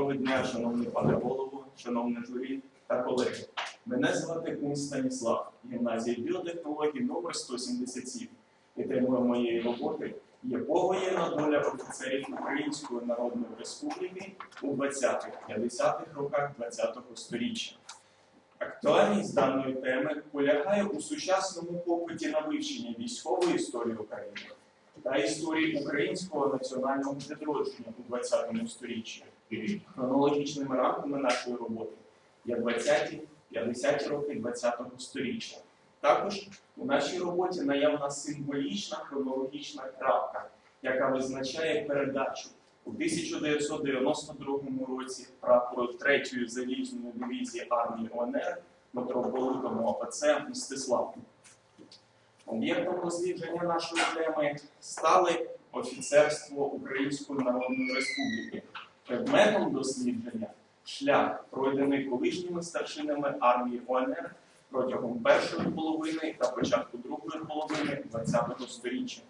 Доброго дня, шановний пане голово, шановне журі та колеги. Мене звати Кун Станіслав, гімназія біотехнологій номер 177. І темою моєї роботи є повоєнна доля офіцерів Української Народної Республіки у 20-50-х роках ХХ століття. Актуальність даної теми полягає у сучасному попиті на вивчення військової історії України та історії українського національного відродження у 20 Хронологічними рамками нашої роботи є 20-ті, 50-ті роки 20-го сторіччя. Також у нашій роботі наявна символічна хронологічна крапка, яка визначає передачу у 1992 році прапору 3-ї залізної дивізії армії ОНР митрополитому ОПЦ Мстиславу. Об'єктом дослідження нашої теми стали офіцерство Української Народної Республіки. Предметом дослідження шлях, пройдений колишніми старшинами армії ОНР протягом першої половини та початку другої половини ХХ століття.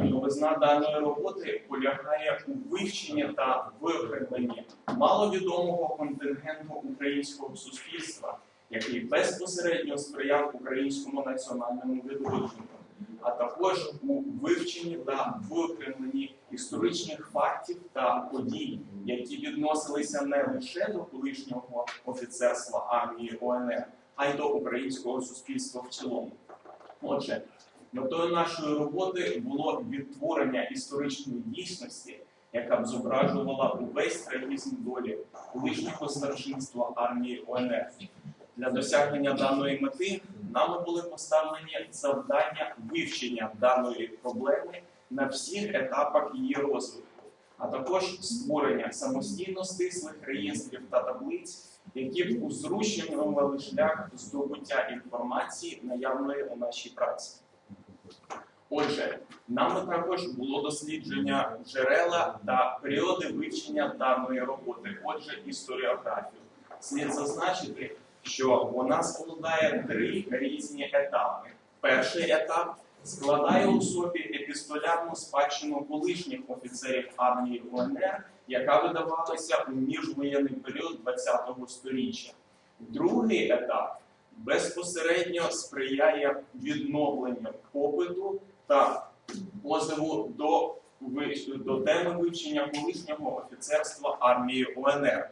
Новизна даної роботи полягає у вивченні та виокремленні маловідомого контингенту українського суспільства, який безпосередньо сприяв українському національному відродженню, а також у вивченні та виокремленні історичних фактів та подій, які відносилися не лише до колишнього офіцерства армії ОНР, а й до українського суспільства в цілому. Отже, метою нашої роботи було відтворення історичної дійсності, яка б зображувала увесь трагізм долі колишнього старшинства армії ОНР. Для досягнення даної мети нами були поставлені завдання вивчення даної проблеми на всіх етапах її розвитку, а також створення самостійно стислих реєстрів та таблиць, які б узручували шлях здобуття інформації, наявної у нашій праці. Отже, нами також було дослідження джерела та періоди вивчення даної роботи, отже, історіографію. Слід зазначити, що вона складає три різні етапи. Перший етап складає у собі епістолярну спадщину колишніх офіцерів армії УНР, яка видавалася у міжвоєнний період ХХ століття. Другий етап безпосередньо сприяє відновленню попиту та позову до, до теми вивчення колишнього офіцерства армії УНР.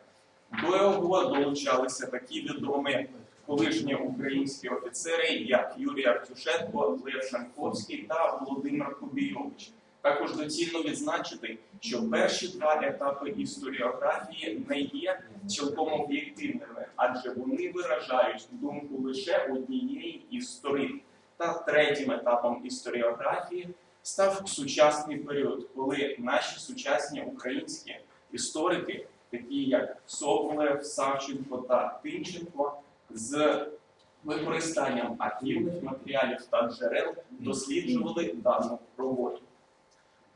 До його долучалися такі відомі колишні українські офіцери, як Юрій Артюшенко, Лев Шанковський та Володимир Кубійович. Також доцільно відзначити, що перші два етапи історіографії не є цілком об'єктивними, адже вони виражають думку лише однієї із. Та третім етапом історіографії став сучасний період, коли наші сучасні українські історики, такі як Соболев, Савченко та Тимченко, з використанням архівних матеріалів та джерел досліджували дану роботу.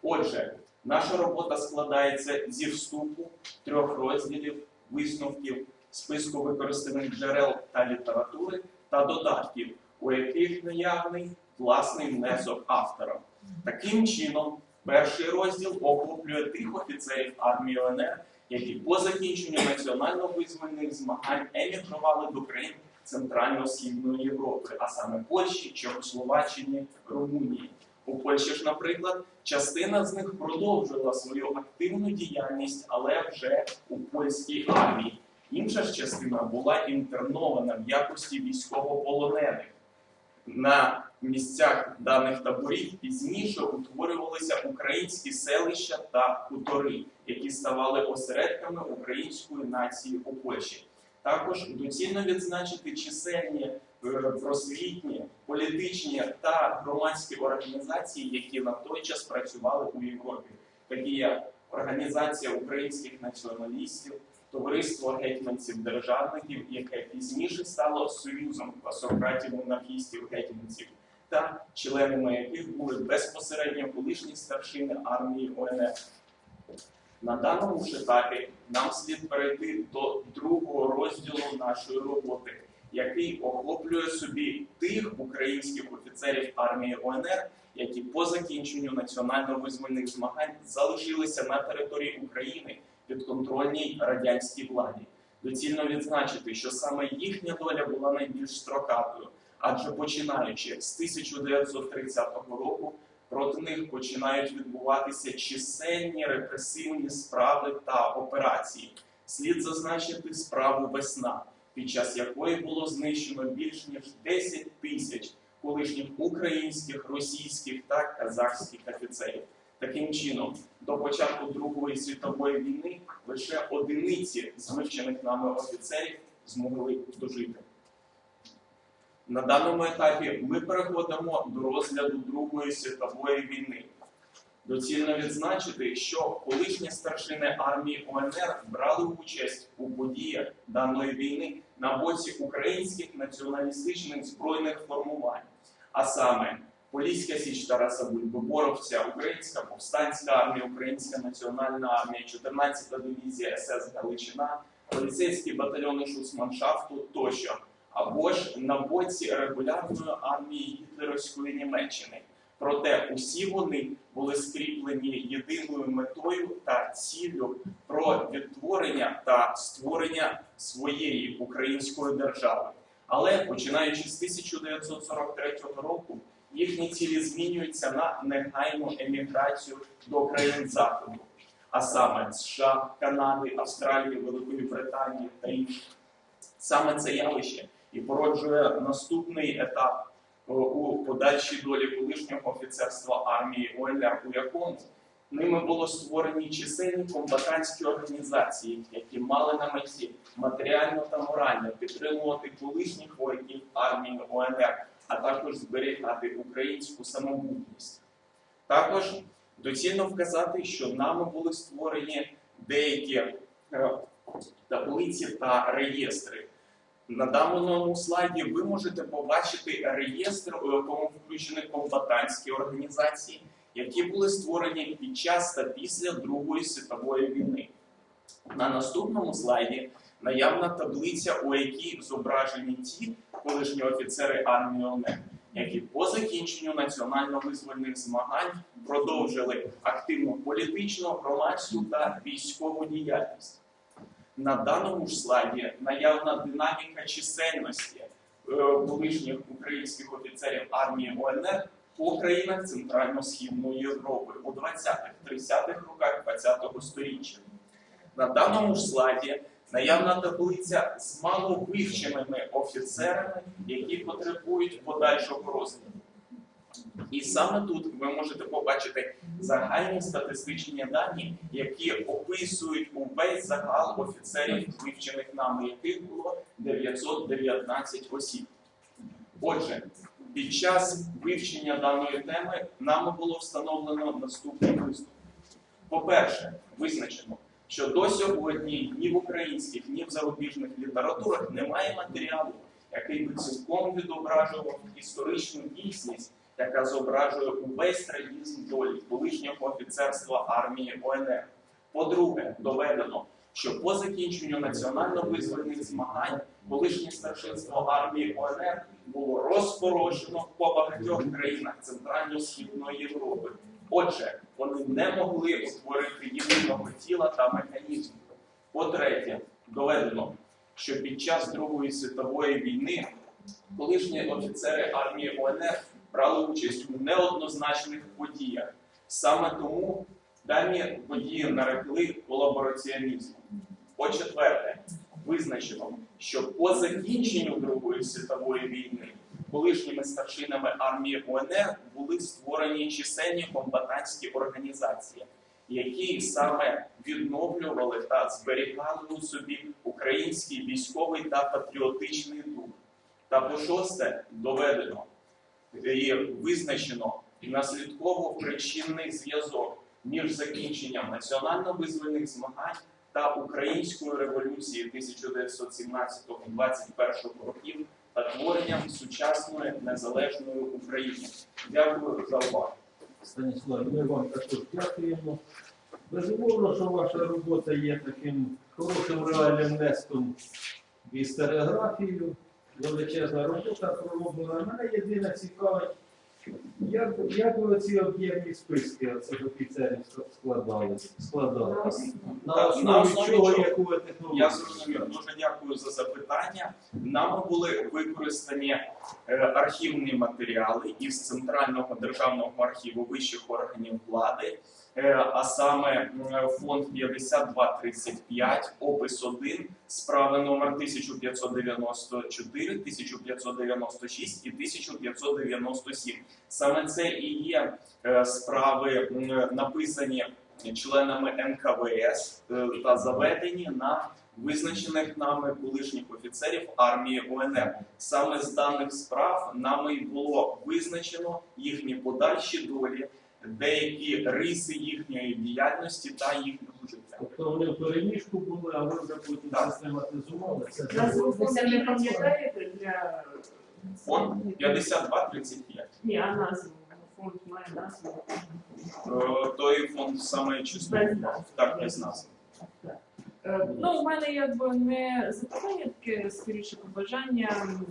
Отже, наша робота складається зі вступу трьох розділів, висновків, списку використаних джерел та літератури та додатків, у яких наявний власний внесок автора. Таким чином, перший розділ охоплює тих офіцерів армії ОНР, які по закінченню національно-визвольних змагань емігрували до країн Центрально-Східної Європи, а саме Польщі, Чехословаччині, Румунії. У Польщі ж, наприклад, частина з них продовжила свою активну діяльність, але вже у польській армії. Інша ж частина була інтернована в якості військовополонених. На місцях даних таборів пізніше утворювалися українські селища та хутори, які ставали осередками української нації у Польщі. Також доцільно відзначити чисельні е, просвітні, політичні та громадські організації, які на той час працювали у Європі, такі як Організація українських націоналістів, Товариство гетьманців державників, яке пізніше стало союзом пасократів монархістів гетьманців, та членами яких були безпосередньо колишні старшини армії ОНР. На даному ж етапі нам слід перейти до другого розділу нашої роботи, який охоплює собі тих українських офіцерів армії УНР, які по закінченню національно-визвольних змагань залишилися на території України підконтрольній радянській владі. Доцільно відзначити, що саме їхня доля була найбільш строкатою, адже починаючи з 1930 року проти них починають відбуватися чисельні репресивні справи та операції. Слід зазначити справу Весна, під час якої було знищено більш ніж 10 тисяч колишніх українських, російських та казахських офіцерів. Таким чином, до початку Другої світової війни лише одиниці з вивчених нами офіцерів змогли дожити. На даному етапі ми переходимо до розгляду Другої світової війни. Доцільно відзначити, що колишні старшини армії УНР брали участь у подіях даної війни на боці українських націоналістичних збройних формувань, а саме Поліська Січ Тараса Бульби, Боровця, Українська повстанська армія, Українська національна армія, 14-та дивізія СС Галичина, поліцейські батальйони Шуцманшафту тощо, або ж на боці регулярної армії гітлерівської Німеччини. Проте усі вони були скріплені єдиною метою та ціллю про відтворення та створення своєї української держави. Але починаючи з 1943 року, їхні цілі змінюються на негайну еміграцію до країн Заходу, а саме США, Канади, Австралії, Великої Британії та інших. Саме це явище і породжує наступний етап у подальшій долі колишнього офіцерства армії УНР, у якому ними було створені чисельні комбатантські організації, які мали на меті матеріально та морально підтримувати колишніх вояків армії УНР, а також зберігати українську самобутність. Також доцільно вказати, що нами були створені деякі е, таблиці та реєстри. На даному слайді ви можете побачити реєстр, у якому включені комбатантські організації, які були створені під час та після Другої світової війни. На наступному слайді наявна таблиця, у якій зображені ті колишні офіцери армії ОНЕ, які по закінченню національно-визвольних змагань продовжили активну політичну, громадську та військову діяльність. На даному ж слайді наявна динаміка чисельності е, колишніх українських офіцерів армії ОНР по країнах Центрально-Східної Європи у 20-30-х роках ХХ століття. На даному ж слайді наявна таблиця з маловивченими офіцерами, які потребують подальшого розгляду. І саме тут ви можете побачити загальні статистичні дані, які описують увесь загал офіцерів, вивчених нами, яких було 919 осіб. Отже, під час вивчення даної теми нами було встановлено наступний виступ. По-перше, визначено, що до сьогодні ні в українських, ні в зарубіжних літературах немає матеріалу, який би цілком відображував історичну дійсність, яка зображує увесь трагізм долі колишнього офіцерства армії ОНР. По-друге, доведено, що по закінченню національно-визвольних змагань колишнє старшинство армії ОНР було розпорошено по багатьох країнах Центрально-Східної Європи. Отже, вони не могли утворити єдиного тіла та механізму. По-третє, доведено, що під час Другої світової війни колишні офіцери армії ОНР брали участь у неоднозначних подіях. Саме тому дані події нарекли колабораціонізмом. По-четверте, визначено, що по закінченню Другої світової війни колишніми старшинами армії УНР були створені чисельні комбатантські організації, які саме відновлювали та зберігали у собі український військовий та патріотичний дух. Та по шосте доведено і визначено наслідково причинний зв'язок між закінченням національно-визвольних змагань та української революції 1917-21 років та творенням сучасної незалежної України. Дякую за увагу. Станіслав, ми вам також дякуємо. Безумовно, що ваша робота є таким хорошим реальним внеском в історіографію величезна робота пророблена. Мене єдине цікавить, як, як ви ці об'ємні списки оцих офіцерів складали? складали? На основі на основі чого, чого? яку ви технологію? Я зрозумів. Дуже дякую за запитання. Нами були використані е, архівні матеріали із Центрального державного архіву вищих органів влади, а саме фонд 5235, опис 1, справи номер 1594, 1596 і 1597. Саме це і є е, справи, написані членами НКВС е, та заведені на визначених нами колишніх офіцерів армії УНР. Саме з даних справ нами й було визначено їхні подальші долі, деякі риси їхньої діяльності та їхнього життя. Тобто вони в переміжку були, а ви вже потім Так. систематизували це. Назву фонду не пам'ятаєте для Фонд 5235. Ні, а назву. Фонд має назву. Е, Той фонд саме число Без назви. так без назви. Е, Ну, у мене якби не запитання, таке скоріше побажання, м,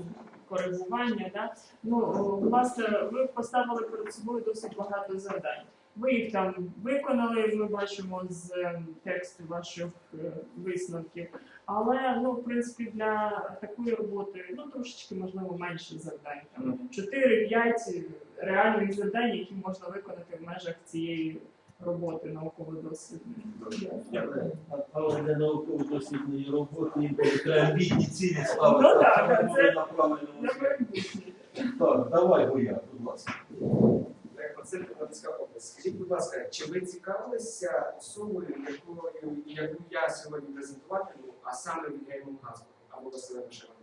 коригування. Да? Ну, о, власне, ви поставили перед собою досить багато завдань. Ви їх там виконали, ми бачимо з ем, тексту ваших е, висновків. Але ну, в принципі, для такої роботи ну трошечки можливо менше завдань. Там Мгм. 4-5 реальних завдань, які можна виконати в межах цієї роботи науково-дослідної. Дякую. Але для науково-дослідної роботи амбітні цілі ставити. Ну, так, це- Так, давай, Боя, будь ласка. Василь Кропивницька область. Скажіть, будь ласка, чи ви цікавилися особою, якою яку я сьогодні презентуватиму, а саме Вільгельмом Газбургом або Василем Шеваном?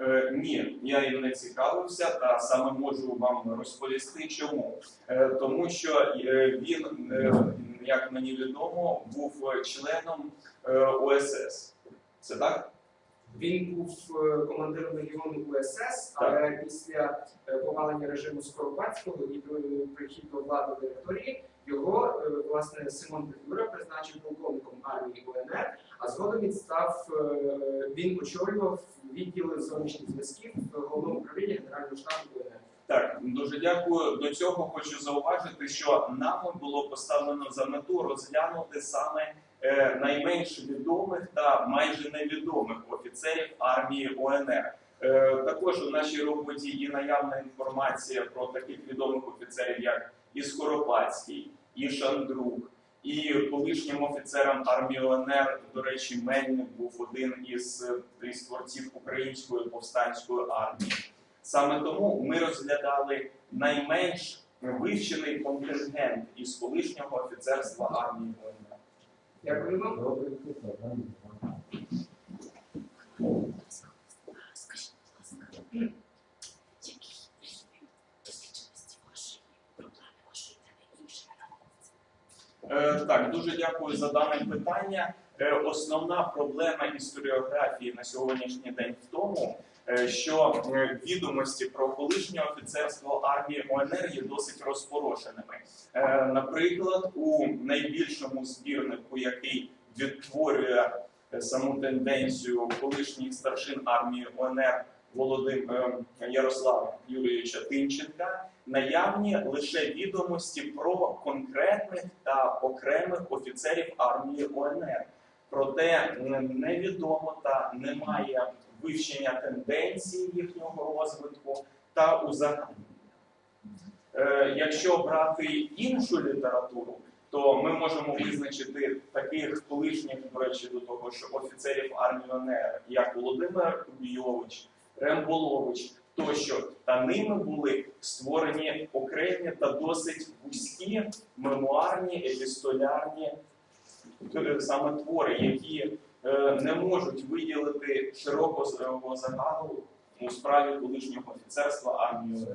Е, ні, я їм не цікавився, та саме можу вам розповісти, чому. Е, тому що е, він, е, як мені відомо, був членом е, ОСС. Це так? Він був командиром легіону УСС, але після повалення режиму Скоропадського і прихід до влади в території його власне Симон Петлюра призначив полковником армії УНР, згодом він став е, він очолював відділ зовнішніх зв'язків головному управлінні Генерального штабу УНР. Так, дуже дякую. До цього хочу зауважити, що нами було поставлено за мету розглянути саме е, найменш відомих та майже невідомих офіцерів армії ОНР. Е, також у нашій роботі є наявна інформація про таких відомих офіцерів, як і Скоропадський, і Шандрук, і колишнім офіцерам армії ОНР, до речі, Мельник був один із, творців української повстанської армії. Саме тому ми розглядали найменш вивчений контингент із колишнього офіцерства армії ОНР. Дякую вам. Добре, так, да. Скажіть, будь ласка, які рівні дослідженості вашої проблеми, вашої теми іншими науковцями? Е, так, дуже дякую за дане питання. Е, основна проблема історіографії на сьогоднішній день в тому, е, що е, відомості про колишнє офіцерство армії ОНР є досить розпорошеними. Е, наприклад, у найбільшому збірнику, який відтворює е, саму тенденцію колишніх старшин армії ОНР Володим е, Ярослава Юрійовича Тимченка, наявні лише відомості про конкретних та окремих офіцерів армії ОНР. Проте невідомо та немає вивчення тенденцій їхнього розвитку та узагальнення. Е, якщо брати іншу літературу, то ми можемо визначити таких колишніх, до речі, до того, що офіцерів армії ОНР, як Володимир Кубійович, Ремболович тощо, та ними були створені окремі та досить вузькі мемуарні, епістолярні е, саме твори, які е, не можуть виділити широкого загалу у справі колишнього офіцерства армії.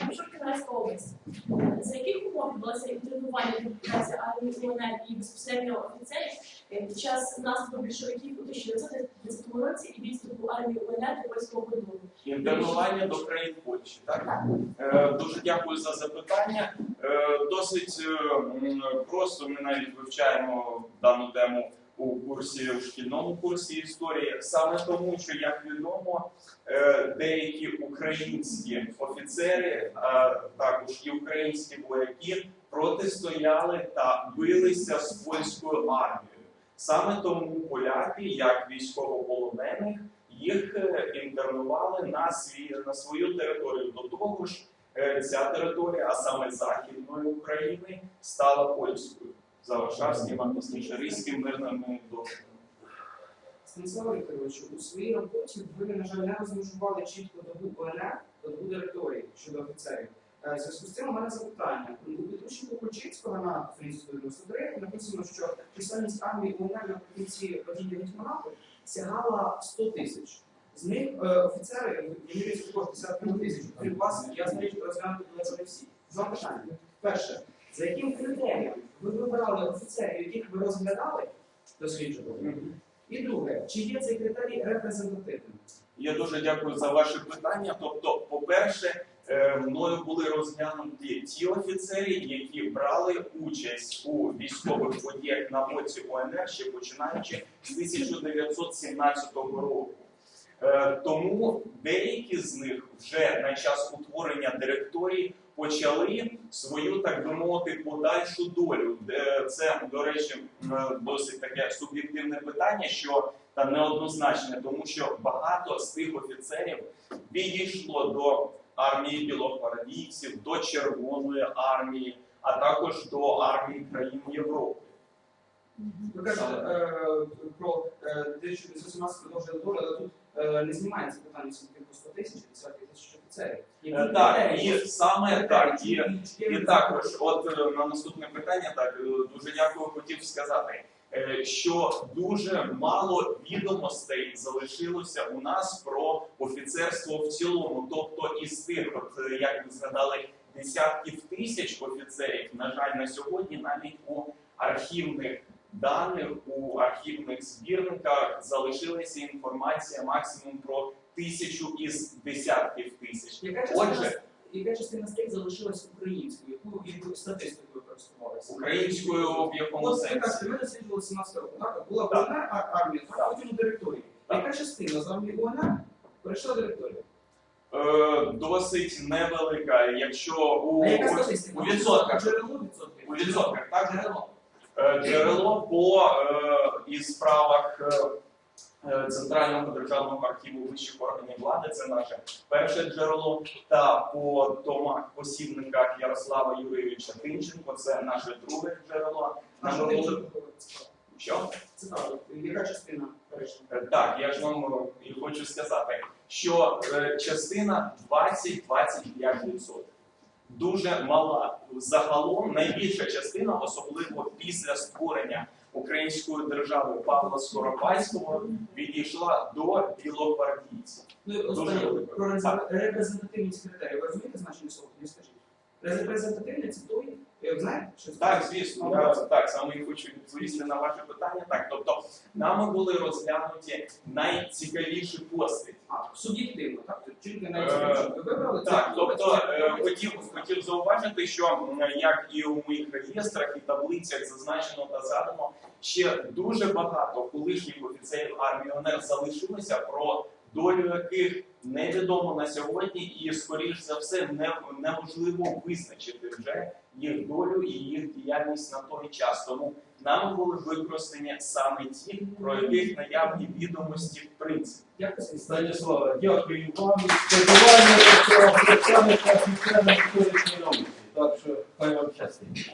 Якщо область, за яких умов відбулося інтернування публікація армії УНР і безпосередньо офіцерів е, під час наступу більшовиків у 1930 році і відступу армії УНР до польського кордону? Інтернування до країн Польщі. Так? Е, Дуже дякую за запитання. Е, Досить е, просто ми навіть вивчаємо дану тему курсі у шкільному курсі історії, саме тому, що як відомо, е, деякі українські офіцери, а також і українські вояки протистояли та билися з польською армією. Саме тому поляки, як військовополонених, їх е, інтернували на свій на свою територію. До того ж, е, ця територія, а саме західної України, стала польською за Варшавським, а пізніше Ризьким мирними договорами. Станіслав Вікторович, у своїй роботі ви, на жаль, не розмежували чітко добу ОНР та добу директорії щодо офіцерів. Е, зв'язку з цим у мене запитання. У підручнику Кульчицького на сторінці 93 написано, що чисельність армії УНР наприкінці падіння гетьманату сягала 100 тисяч. З них е, офіцери вимірюються також десятками тисяч. Крім вас, я знаю, що розглянути далеко не всі. Два питання. Перше, за яким критерієм ви вибирали офіцерів, яких ви розглядали, досліджували? І друге, чи є цей критерій репрезентативним? Я дуже дякую за ваше питання. Тобто, по-перше, е, мною були розглянуті ті офіцери, які брали участь у військових подіях на боці ОНР ще починаючи з 1917 року. Е, Тому деякі з них вже на час утворення директорії почали свою, так би мовити, подальшу долю. Це, до речі, досить таке суб'єктивне питання, що та неоднозначне, тому що багато з тих офіцерів підійшло до армії білогвардійців, до Червоної армії, а також до армії країн Європи. Ви кажете е, про е, 1917 продовжили долю, але тут не знімається питання скільки по 100 тисяч, 50 тисяч офіцерів. Е, Так, і саме так, і, і також, от е, на наступне питання, так е, дуже дякую, хотів сказати, е, що дуже мало відомостей залишилося у нас про офіцерство в цілому. Тобто із тих, от е, як ви згадали, десятків тисяч офіцерів, на жаль, на сьогодні навіть у архівних даних, у архівних збірниках залишилася інформація максимум про тисячу із десятків тисяч. Яка частина, Отже, яка частина з тих залишилась українською, яку яку статистикою користувалися? українською в якому сенсі? ми досліджували 17 року, так? Була Так. УНР а- потім у директорії. Яка частина з армії УНР перейшла до директорії? Е, досить невелика, якщо у, у, у відсотках. У відсотках, так? Джерело. Е, Джерело по е, із справах е, Центрального державного архіву вищих органів влади, це наше перше джерело, та по томах посібниках Ярослава Юрійовича Тинченко, це наше друге джерело. А Нам що цікаво? Яка частина? Так, я ж вам хочу сказати, що частина 20-25%. Дуже мала. Загалом найбільша частина, особливо після створення української держави Павла Скоропадського, відійшла до білогвардійців. Ну, про репрезентативність критерії. Ви розумієте значення слова? Не скажіть. Репрезентативний це той, знаєте, що? Так, звісно, я так саме і хочу відповісти на ваше питання. Так, тобто нами були розглянуті найцікавіші постаті. А, суб'єктивно, так? Тільки Е, найцікавіше. Ви вибрали Так, тобто е, хотів, хотів зауважити, що як і у моїх реєстрах і таблицях зазначено та згадано, ще дуже багато колишніх офіцерів армії ОНР залишилося, про долю яких невідомо на сьогодні, і скоріш за все неможливо визначити вже їх долю і їх діяльність на той час. Тому нами були використані саме ті, про яких наявні відомості в принципі. Дякую, Станіслава, дякую вам. Сподіваємося, що представник офіцера історичної науки. Так що хай вам щастить.